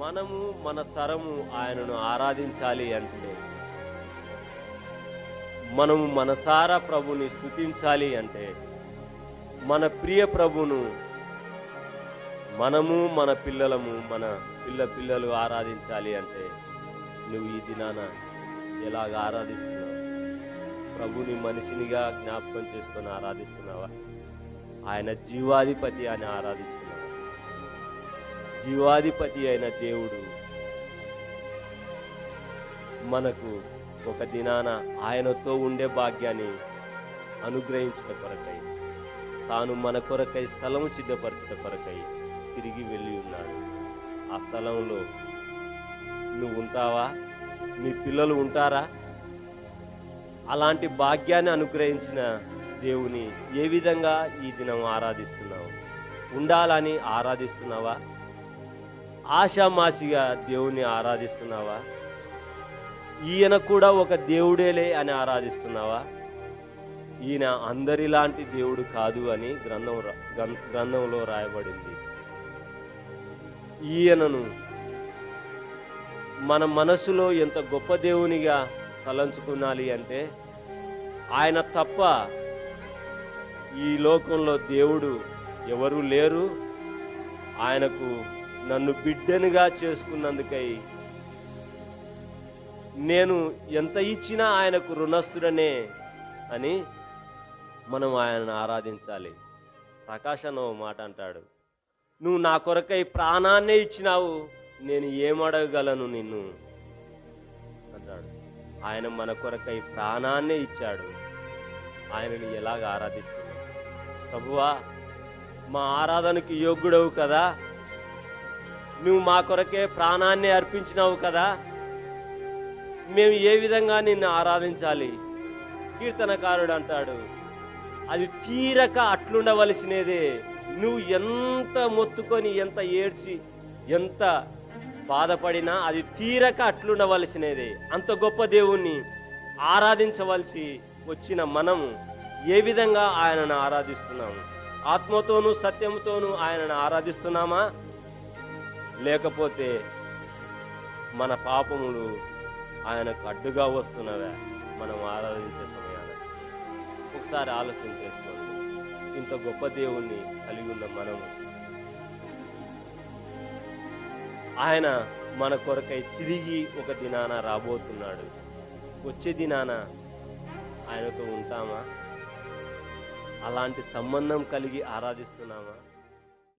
మనము మన తరము ఆయనను ఆరాధించాలి అంటే మనము మనసారా ప్రభుని స్తుతించాలి అంటే మన ప్రియ ప్రభును మనము మన పిల్లలము మన పిల్ల పిల్లలు ఆరాధించాలి అంటే నువ్వు ఈ దినాన ఎలాగ ఆరాధిస్తున్నావు? ప్రభుని మనిషినిగా జ్ఞాపకం చేసుకొని ఆరాధిస్తున్నావా? ఆయన జీవాధిపతి అని ఆరాధిస్తున్నావు? జీవాధిపతి అయిన దేవుడు మనకు ఒక దినాన ఆయనతో ఉండే భాగ్యాన్ని అనుగ్రహించిన కొరకై తాను మన కొరకై స్థలము సిద్ధపరచిన కొరకై తిరిగి వెళ్ళి ఉన్నాడు. ఆ స్థలంలో నువ్వు ఉంటావా? మీ పిల్లలు ఉంటారా? అలాంటి భాగ్యాన్ని అనుగ్రహించిన దేవుని ఏ విధంగా ఈ దినం ఆరాధిస్తున్నావు? ఉండాలని ఆరాధిస్తున్నావా? ఆషామాషిగా దేవుణ్ణి ఆరాధిస్తున్నావా? ఈయన కూడా ఒక దేవుడేలే అని ఆరాధిస్తున్నావా? ఈయన అందరిలాంటి దేవుడు కాదు అని గ్రంథం రా- గ్రంథంలో రాయబడింది. ఈయనను మన మనసులో ఎంత గొప్ప దేవునిగా తలంచుకునాలి అంటే ఆయన తప్ప ఈ లోకంలో దేవుడు ఎవరూ లేరు. ఆయనకు నన్ను బిడ్డనుగా చేసుకున్నందుకై నేను ఎంత ఇచ్చినా ఆయనకు రుణస్థుడనే అని మనం ఆయనను ఆరాధించాలి. ప్రకాశ్ అన్న మాట అంటాడు. నువ్వు నా కొరకై ప్రాణాన్నే ఇచ్చినావు నేను ఏమడగలను నిన్ను? అంటాడు. ఆయన మన కొరకై ప్రాణాన్నే ఇచ్చాడు. ఆయనని ఎలాగ ఆరాధిస్తున్నావు? ప్రభువా మా ఆరాధనకి యోగ్యుడవు కదా. నువ్వు మా కొరకే ప్రాణాన్ని అర్పించినావు కదా. మేము ఏ విధంగా నిన్ను ఆరాధించాలి? కీర్తనకారుడు అంటాడు అది తీరక అట్లుండవలసినదే. నువ్వు ఎంత మొత్తుకొని ఎంత ఏడ్చి ఎంత బాధపడినా అది తీరక అట్లుండవలసినదే. అంత గొప్ప దేవుణ్ణి ఆరాధించవలసి వచ్చిన మనము ఏ విధంగా ఆయనను ఆరాధిస్తున్నాము? ఆత్మతోనూ సత్యంతోనూ ఆయనను ఆరాధిస్తున్నామా? లేకపోతే మన పాపములు ఆయనకు అడ్డుగా వస్తున్నవే మనం ఆరాధించే సమయాలు ఒకసారి ఆలోచన చేసుకోండి. ఇంత గొప్ప దేవుణ్ణి కలిగి ఉన్న మనము. ఆయన మన కొరకై తిరిగి ఒక దినాన రాబోతున్నాడు. వచ్చే దినాన ఆయనతో ఉంటామా? అలాంటి సంబంధం కలిగి ఆరాధిస్తున్నామా?